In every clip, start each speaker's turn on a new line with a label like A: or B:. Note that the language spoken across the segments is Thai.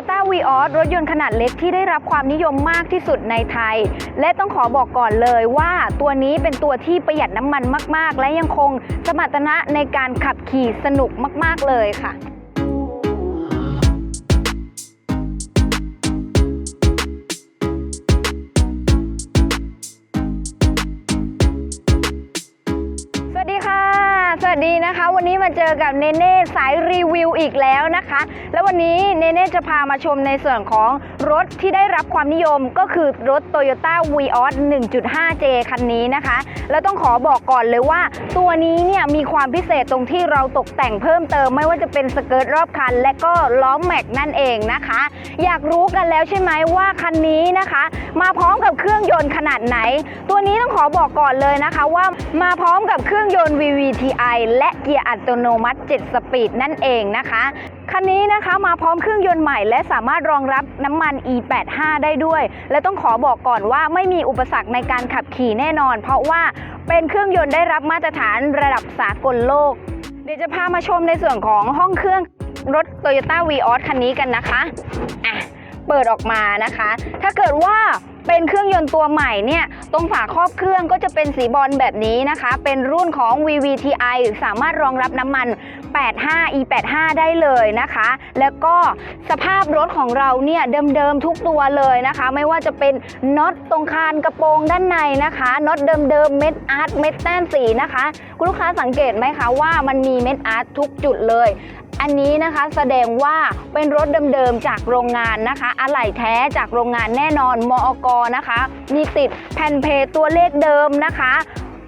A: Toyota v ีออรถยนต์ขนาดเล็กที่ได้รับความนิยมมากที่สุดในไทย และต้องขอบอกก่อนเลยว่าตัวนี้เป็นตัวที่ประหยัดน้ำมันมาก ๆ และยังคงสมรรถนะในการขับขี่สนุกมาก ๆ เลยค่ะ วัสดีนะคะ วันนี้มาเจอกับเนเน่สายรีวิวอีกแล้วนะคะ แล้ววันนี้เนเน่จะพามาชมในส่วนของรถที่ได้รับความนิยมก็คือรถ Toyota v ีออ 1.5J คันนี้นะคะ แล้วต้องขอบอกก่อนเลยว่า ตัวนี้เนี่ยมีความพิเศษตรงที่เราตกแต่งเพิ่มเติม ไม่ว่าจะเป็นสเกิร์ตรอบคัน และก็ล้อแม็กนั่นเองนะคะ อยากรู้กันแล้วใช่ไหมว่าคันนี้นะคะ มาพร้อมกับเครื่องยนต์ขนาดไหน ตัวนี้ต้องขอบอกก่อนเลยนะคะว่ามาพร้อมกับเครื่องยนต์ VVTi และเกียร์อัตโนมัติ 7 สปีดนั่นเองนะคะคันนี้นะคะมาพร้อมเครื่องยนต์ใหม่ และสามารถรองรับน้ำมัน E85 ได้ด้วย และต้องขอบอกก่อนว่าไม่มีอุปสรรคในการขับขี่แน่นอน เพราะว่าเป็นเครื่องยนต์ได้รับมาตรฐานระดับสากลโลก เดี๋ยวจะพามาชมในส่วนของห้องเครื่องรถ Toyota v ีออคันนี้กันนะคะอะเปิดออกมานะคะ ถ้าเกิดว่า เป็นเครื่องยนต์ตัวใหม่เนี่ยตรงฝาครอบเครื่องก็จะเป็นสีบอลแบบนี้นะคะ เป็นรุ่นของ VVTi สามารถรองรับน้ำมัน 85 E85 ได้เลยนะคะ แล้วก็สภาพรถของเราเนี่ยเดิมๆทุกตัวเลยนะคะ ไม่ว่าจะเป็นน็อตตรงคานกระโปรงด้านในนะคะน็อตเดิมๆเม็ดอาร์ตเม็ดแต้มสีนะคะ คุณลูกค้าสังเกตไหมคะว่ามันมีเม็ดอาร์ตทุกจุดเลย อันนี้นะคะแสดงว่าเป็นรถเดิมๆจากโรงงานนะคะ อะไหล่แท้จากโรงงานแน่นอนมอกนะคะ มีติดแผ่นเพตัวเลขเดิมนะคะ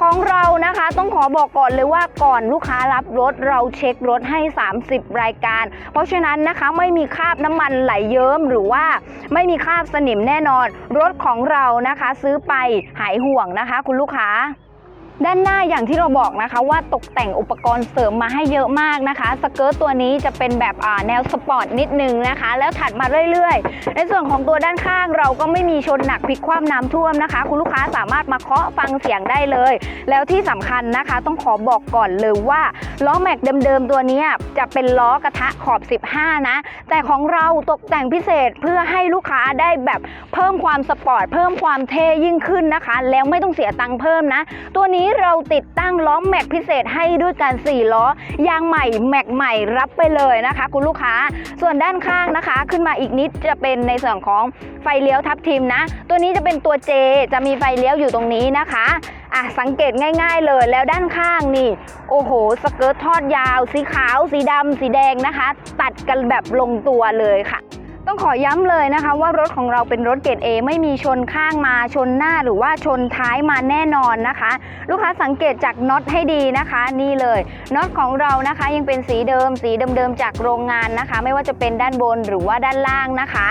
A: ของเรานะคะต้องขอบอกก่อนเลยว่าก่อนลูกค้ารับรถเราเช็ครถให้ 30 รายการ เพราะฉะนั้นนะคะไม่มีคราบน้ำมันไหลเยิ้มหรือว่าไม่มีคราบสนิมแน่นอน รถของเรานะคะซื้อไปหายห่วงนะคะ คุณลูกค้า ด้านหน้าอย่างที่เราบอกนะคะว่าตกแต่งอุปกรณ์เสริมมาให้เยอะมากนะคะสเกิร์ตตัวนี้จะเป็นแบบแนวสปอร์ตนิดนึงนะคะ แล้วถัดมาเรื่อยๆ ในส่วนของตัวด้านข้างเราก็ไม่มีชนหนักพลิกคว่ำน้ำท่วมนะคะ คุณลูกค้าสามารถมาเคาะฟังเสียงได้เลย แล้วที่สำคัญนะคะต้องขอบอกก่อนเลยว่าล้อแม็กเดิมๆตัวนี้จะเป็นล้อกระทะขอบ 15 นะ แต่ของเราตกแต่งพิเศษเพื่อให้ลูกค้าได้แบบเพิ่มความสปอร์ตเพิ่มความเท่ยิ่งขึ้นนะคะ แล้วไม่ต้องเสียตังค์เพิ่มนะ ตัวนี้เราติดตั้งล้อแม็กพิเศษให้ด้วยกัน 4 ล้อยางใหม่แม็กใหม่รับไปเลยนะคะ คุณลูกค้า ส่วนด้านข้างนะคะ ขึ้นมาอีกนิดจะเป็นในส่วนของไฟเลี้ยวทับทิมนะ ตัวนี้จะเป็นตัว J จะมีไฟเลี้ยวอยู่ตรงนี้นะคะอะสังเกตง่ายๆเลยแล้วด้านข้างนี่ โอ้โห สเกิร์ตทอดยาว สีขาว สีดำสีแดงนะคะ ตัดกันแบบลงตัวเลยค่ะ ต้องขอย้ำเลยนะคะว่ารถของเราเป็นรถเกรด A ไม่มีชนข้างมาชนหน้าหรือว่าชนท้ายมาแน่นอนนะคะ ลูกค้าสังเกตจากน็อตให้ดีนะคะ นี่เลยน็อตของเรานะคะยังเป็นสีเดิม สีเดิมๆจากโรงงานนะคะ ไม่ว่าจะเป็นด้านบนหรือว่าด้านล่างนะคะ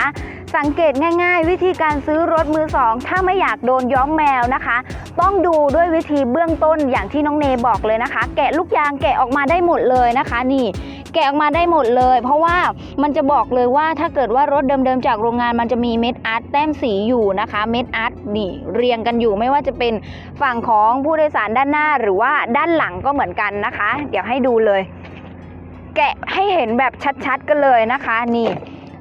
A: สังเกตง่ายๆ วิธีการซื้อรถมือสองถ้าไม่อยากโดนย้อมแมวนะคะ ต้องดูด้วยวิธีเบื้องต้นอย่างที่น้องเนบอกเลยนะคะ แกะลูกยางแกะออกมาได้หมดเลยนะคะ นี่ กะออกมาได้หมดเลย เพราะว่ามันจะบอกเลยว่าถ้าเกิดว่ารถเดิมๆจากโรงงานมันจะมีเม็ดอาร์ตแต้มสีอยู่นะคะเม็ดอาร์ตนี่เรียงกันอยู่ไม่ว่าจะเป็นฝั่งของผู้โดยสารด้านหน้าหรือว่าด้านหลังก็เหมือนกันนะคะ เดี๋ยวให้ดูเลย แกะให้เห็นแบบชัดๆกันเลยนะคะนี่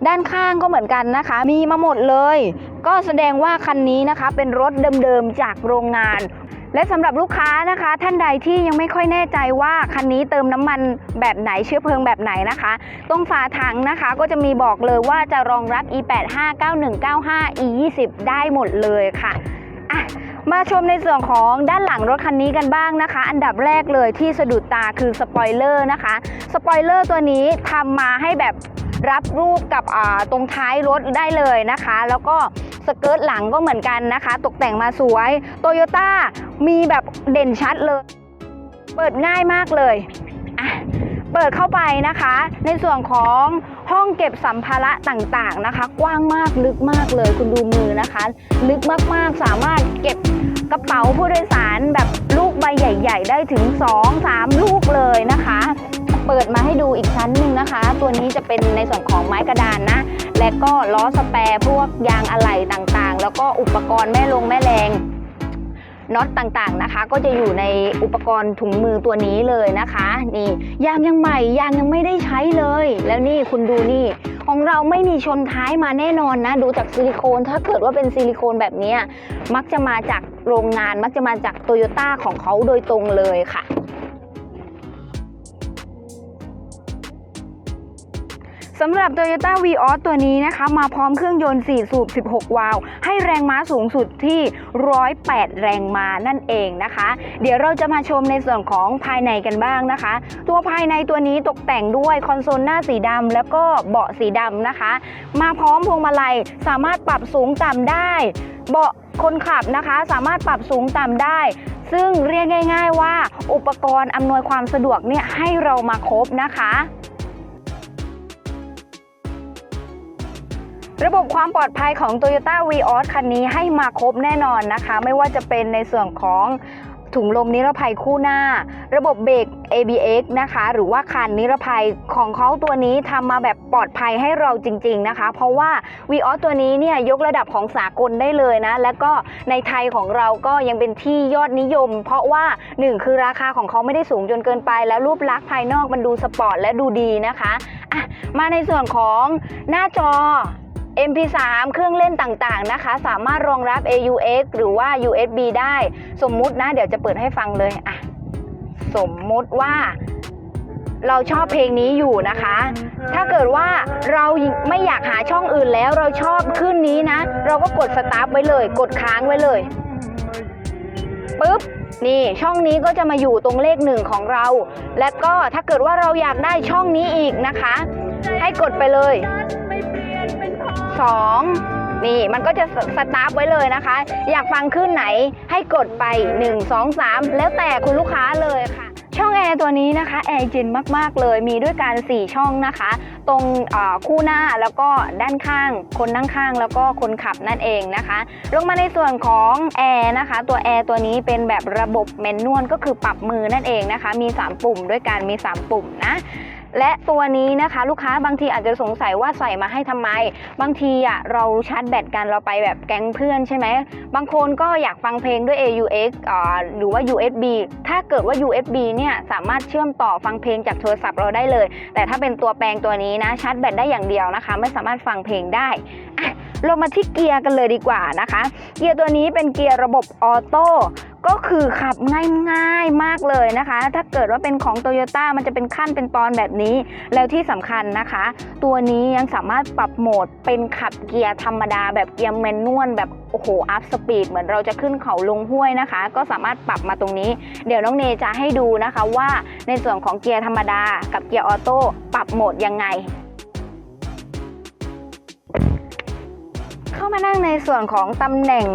A: ด้านข้างก็เหมือนกันนะคะ มีมาหมดเลย ก็แสดงว่าคันนี้นะคะเป็นรถเดิมๆจากโรงงาน และสำหรับลูกค้านะคะ ท่านใดที่ยังไม่ค่อยแน่ใจว่าคันนี้เติมน้ำมันแบบไหนเชื้อเพลิงแบบไหนนะคะ ตรงฝาถังนะคะก็จะมีบอกเลยว่าจะรองรับ e85 9195 e20 ได้หมดเลยค่ะอะมาชมในส่วนของด้านหลังรถคันนี้กันบ้างนะคะ อันดับแรกเลยที่สะดุดตาคือสปอยเลอร์นะคะ สปอยเลอร์ตัวนี้ทำมาให้แบบรับรูปกับตรงท้ายรถได้เลยนะคะ แล้วก็ สเกิร์ตหลังก็เหมือนกันนะคะ ตกแต่งมาสวยโตโยต้ามีแบบเด่นชัดเลย เปิดง่ายมากเลยอะเปิดเข้าไปนะคะ ในส่วนของห้องเก็บสัมภาระต่างๆนะคะ กว้างมากลึกมากเลยคุณดูมือนะคะ ลึกมากๆสามารถเก็บกระเป๋าผู้โดยสารแบบลูกใบใหญ่ ๆ ได้ถึง 2-3 ลูกเลยนะคะ เปิดมาให้ดูอีกชั้นหนึ่งนะคะ ตัวนี้จะเป็นในส่วนของไม้กระดานนะ และก็ล้อสแปร์พวกยางอะไหล่ต่างๆ แล้วก็อุปกรณ์แม่ลงแม่แรงน็อตต่างๆนะคะ ก็จะอยู่ในอุปกรณ์ถุงมือตัวนี้เลยนะคะ นี่ยางยังใหม่ยางยังไม่ได้ใช้เลย แล้วนี่คุณดูนี่ ของเราไม่มีชนท้ายมาแน่นอนนะ ดูจากซิลิโคนถ้าเกิดว่าเป็นซิลิโคนแบบนี้มักจะมาจากโรงงานมักจะมาจากโตโยต้าของเขาโดยตรงเลยค่ะ สำหรับ Toyota Vios ตัวนี้นะคะ มาพร้อมเครื่องยนต์ 4 สูบ 16 วาล์วให้แรงม้าสูงสุดที่ 108 แรงม้านั่นเองนะคะ เดี๋ยวเราจะมาชมในส่วนของภายในกันบ้างนะคะ ตัวภายในตัวนี้ตกแต่งด้วยคอนโซลหน้าสีดำแล้วก็เบาะสีดำนะคะ มาพร้อมพวงมาลัยสามารถปรับสูงต่ำได้ เบาะคนขับนะคะสามารถปรับสูงต่ำได้ซึ่งเรียกง่าย ๆ ว่าอุปกรณ์อำนวยความสะดวกเนี่ยให้เรามาครบนะคะ ระบบความปลอดภัยของ Toyota Vios คันนี้ให้มาครบแน่นอนนะคะ ไม่ว่าจะเป็นในส่วนของถุงลมนิรภัยคู่หน้า ระบบเบรก ABS นะคะ หรือว่าคันนิรภัยของเขาตัวนี้ทำมาแบบปลอดภัยให้เราจริง ๆนะคะ เพราะว่า Vios ตัวนี้เนี่ยยกระดับของสากลได้เลยนะ แล้วก็ในไทยของเราก็ยังเป็นที่ยอดนิยม เพราะว่าหนึ่งคือราคาของเขาไม่ได้สูงจนเกินไป แล้วรูปลักษณ์ภายนอกมันดูสปอร์ตและดูดีนะคะะมาในส่วนของหน้าจอ MP3 เครื่องเล่นต่างๆนะคะ สามารถรองรับ AUX หรือว่า USB ได้ สมมุตินะ เดี๋ยวจะเปิดให้ฟังเลยอะสมมุติว่าเราชอบเพลงนี้อยู่นะคะ ถ้าเกิดว่าเราไม่อยากหาช่องอื่นแล้วเราชอบขึ้นนี้นะ เราก็กดสตาร์ทไว้เลย กดค้างไว้เลยปุ๊บนี่ช่องนี้ก็จะมาอยู่ตรงเลขหนึ่งของเรา และก็ถ้าเกิดว่าเราอยากได้ช่องนี้อีกนะคะ ให้กดไปเลย 2 นี่มันก็จะสตาร์ทไว้เลยนะคะ อยากฟังขึ้นไหนให้กดไป 1 2 3 แล้วแต่คุณลูกค้าเลยค่ะ ช่องแอร์ตัวนี้นะคะแอร์เย็นมากๆเลยมีด้วยกัน 4 ช่องนะคะ ตรงคู่หน้าแล้วก็ด้านข้าง คนนั่งข้างแล้วก็คนขับนั่นเองนะคะ ลงมาในส่วนของแอร์นะคะ ตัวแอร์ตัวนี้เป็นแบบระบบแมนนวลก็คือปรับมือนั่นเองนะคะ มี 3 ปุ่มด้วยกันมี 3 ปุ่มนะ และตัวนี้นะคะลูกค้าบางทีอาจจะสงสัยว่าใส่มาให้ทำไม บางทีอะเราชาร์จแบตกันเราไปแบบแก๊งเพื่อนใช่ไหม บางคนก็อยากฟังเพลงด้วย AUX อ่าหรือว่า USB ถ้าเกิดว่า USB เนี่ยสามารถเชื่อมต่อฟังเพลงจากโทรศัพท์เราได้เลย แต่ถ้าเป็นตัวแปลงตัวนี้นะชาร์จแบตได้อย่างเดียวนะคะ ไม่สามารถฟังเพลงได้อะเรามาที่เกียร์กันเลยดีกว่านะคะ เกียร์ตัวนี้เป็นเกียร์ระบบออโต้ ก็คือขับง่ายๆมากเลยนะคะ ถ้าเกิดว่าเป็นของ t o y ยต้มันจะเป็นขั้นเป็นตอนแบบนี้ แล้วที่สำคัญนะคะ ตัวนี้ยังสามารถปรับโหมดเป็นขับเกียร์ธรรมดาแบบเกียร์แมนนวลแบบโอ้โหอัพสปีดเหมือนเราจะขึ้นเขาลงห้วยนะคะ ก็สามารถปรับมาตรงนี้ เดี๋ยวน้องเนจะให้ดูนะคะว่าในส่วนของเกียร์ธรรมดา กับเกียร์ออโต้ปรับโหมดยังไงามานั่งในส่วนของตำแหน่ง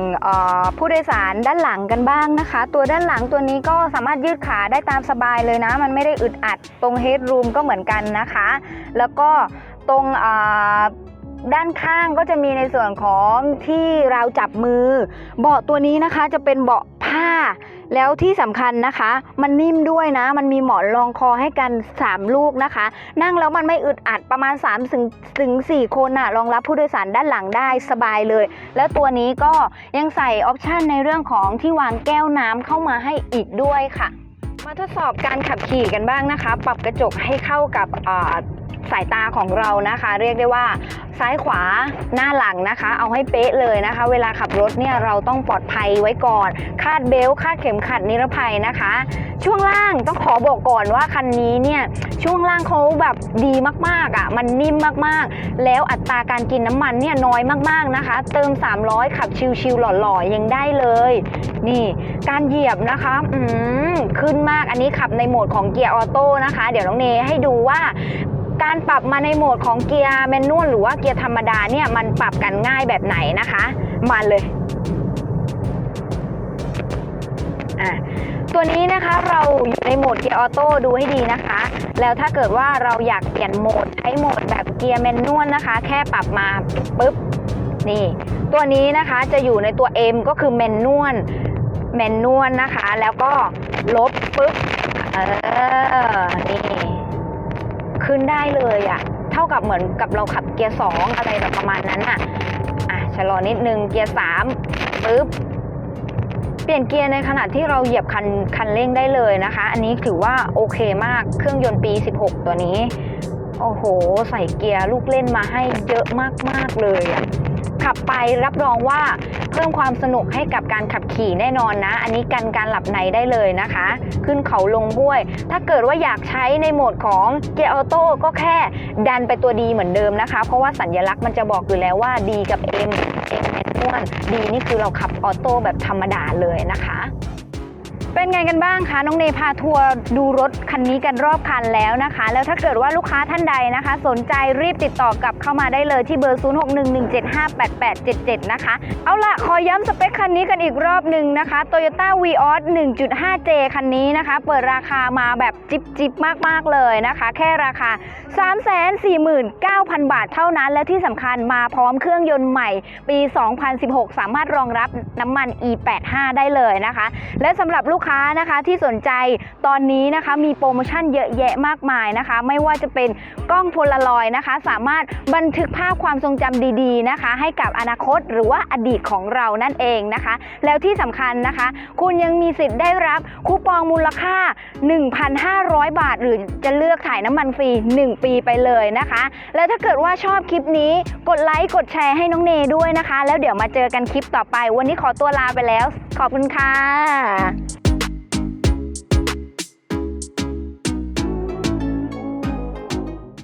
A: ผู้โดยสารด้านหลังกันบ้างนะคะ ตัวด้านหลังตัวนี้ก็สามารถยืดขาได้ตามสบายเลยนะ มันไม่ได้อึดอัดตรงเฮดรูมก็เหมือนกันนะคะ แล้วก็ตรง ด้านข้างก็จะมีในส่วนของที่ราวจับมือ เบาะตัวนี้นะคะจะเป็นเบาะผ้า แล้วที่สำคัญนะคะ มันนิ่มด้วยนะ มันมีหมอนรองคอให้กัน 3 ลูกนะคะ นั่งแล้วมันไม่อึดอัดประมาณ3ถึงถึง4คนน่ะรองรับผู้โดยสารด้านหลังได้สบายเลย แล้วตัวนี้ก็ยังใส่ออปชันในเรื่องของที่วางแก้วน้ำเข้ามาให้อีกด้วยค่ะ มาทดสอบการขับขี่กันบ้างนะคะ ปรับกระจกให้เข้ากับอ่า สายตาของเรานะคะ เรียกได้ว่าซ้ายขวาหน้าหลังนะคะ เอาให้เป๊ะเลยนะคะ เวลาขับรถเนี่ยเราต้องปลอดภัยไว้ก่อน คาดเบลต์คาดเข็มขัดนิรภัยนะคะ ช่วงล่างต้องขอบอกก่อนว่าคันนี้เนี่ยช่วงล่างเขาแบบดีมากๆอะมันนิ่มมากๆ แล้วอัตราการกินน้ำมันเนี่ยน้อยมากๆนะคะ เติม 300 ขับชิวๆหล่อๆยังได้เลย นี่การเหยียบนะคะอืมขึ้นมากอันนี้ขับในโหมดของเกียร์ออโต้นะคะ เดี๋ยวน้องเนให้ดูว่า การปรับมาในโหมดของเกียร์แมนนวลหรือว่าเกียร์ธรรมดาเนี่ยมันปรับกันง่ายแบบไหนนะคะ มาเลยอะตัวนี้นะคะเราอยู่ในโหมดเกียร์ออโต้ดูให้ดีนะคะ แล้วถ้าเกิดว่าเราอยากเปลี่ยนโหมดใช้โหมดแบบเกียร์แมนนวลนะคะ แค่ปรับมาปุ๊บนี่ตัวนี้นะคะจะอยู่ในตัว M ก็คือแมนนวลแมนนวลนะคะ แล้วก็ลบปุ๊บเออนี่ ขึ้นได้เลยอะ่ะ เท่ากับเหมือนกับเราขับเกียร์สองอะไรแบบประมาณนั้นอะ่ะอะชะลอนิดนึงเกียร์สามปึ๊บเปลี่ยนเกียร์ในขณะที่เราเหยียบคันคันเร่งได้เลยนะคะ อันนี้ถือว่าโอเคมากเครื่องยนต์ปี 16 ตัวนี้ โอ้โห ใส่เกียร์ลูกเล่นมาให้เยอะมาก ๆ เลยอะ ขับไปรับรองว่าเพิ่มความสนุกให้กับการขับขี่แน่นอนนะ อันนี้กันการหลับในได้เลยนะคะ ขึ้นเขาลงห้วย ถ้าเกิดว่าอยากใช้ในโหมดของเกียร์ออโต้ก็แค่ดันไปตัวดีเหมือนเดิมนะคะ เพราะว่าสัญลักษณ์มันจะบอกอยู่แล้วว่าดีกับ M M แมนวนดีนี่คือเราขับออโต้แบบธรรมดาเลยนะคะ เป็นไงกันบ้างคะ น้องเนพาทัวร์ดูรถคันนี้กันรอบคันแล้วนะคะ แล้วถ้าเกิดว่าลูกค้าท่านใดนะคะ สนใจรีบติดต่อกลับเข้ามาได้เลยที่เบอร์ 0611758877 นะคะ เอาล่ะ ขอย้ำสเปคคันนี้กันอีกรอบหนึ่งนะคะ Toyota Vios 1.5J คันนี้นะคะ เปิดราคามาแบบจิบจิบมาก ๆ เลยนะคะ แค่ราคา 349,000 บาทเท่านั้น และที่สำคัญมาพร้อมเครื่องยนต์ใหม่ปี 2016 สามารถรองรับน้ำมัน E85 ได้เลยนะคะ และสำหรับลูกค้านะคะที่สนใจตอนนี้นะคะมีโปรโมชั่นเยอะแยะมากมายนะคะ ไม่ว่าจะเป็นกล้องโพลารอยด์นะคะ สามารถบันทึกภาพความทรงจำดีๆนะคะ ให้กับอนาคตหรือว่าอดีตของเรานั่นเองนะคะ แล้วที่สำคัญนะคะ คุณยังมีสิทธิ์ได้รับคูปองมูลค่า 1,500 บาท หรือจะเลือกถ่ายน้ำมันฟรี 1 ปีไปเลยนะคะ แล้วถ้าเกิดว่าชอบคลิปนี้กดไลค์กดแชร์ให้น้องเนด้วยนะคะ แล้วเดี๋ยวมาเจอกันคลิปต่อไป วันนี้ขอตัวลาไปแล้ว ขอบคุณค่ะ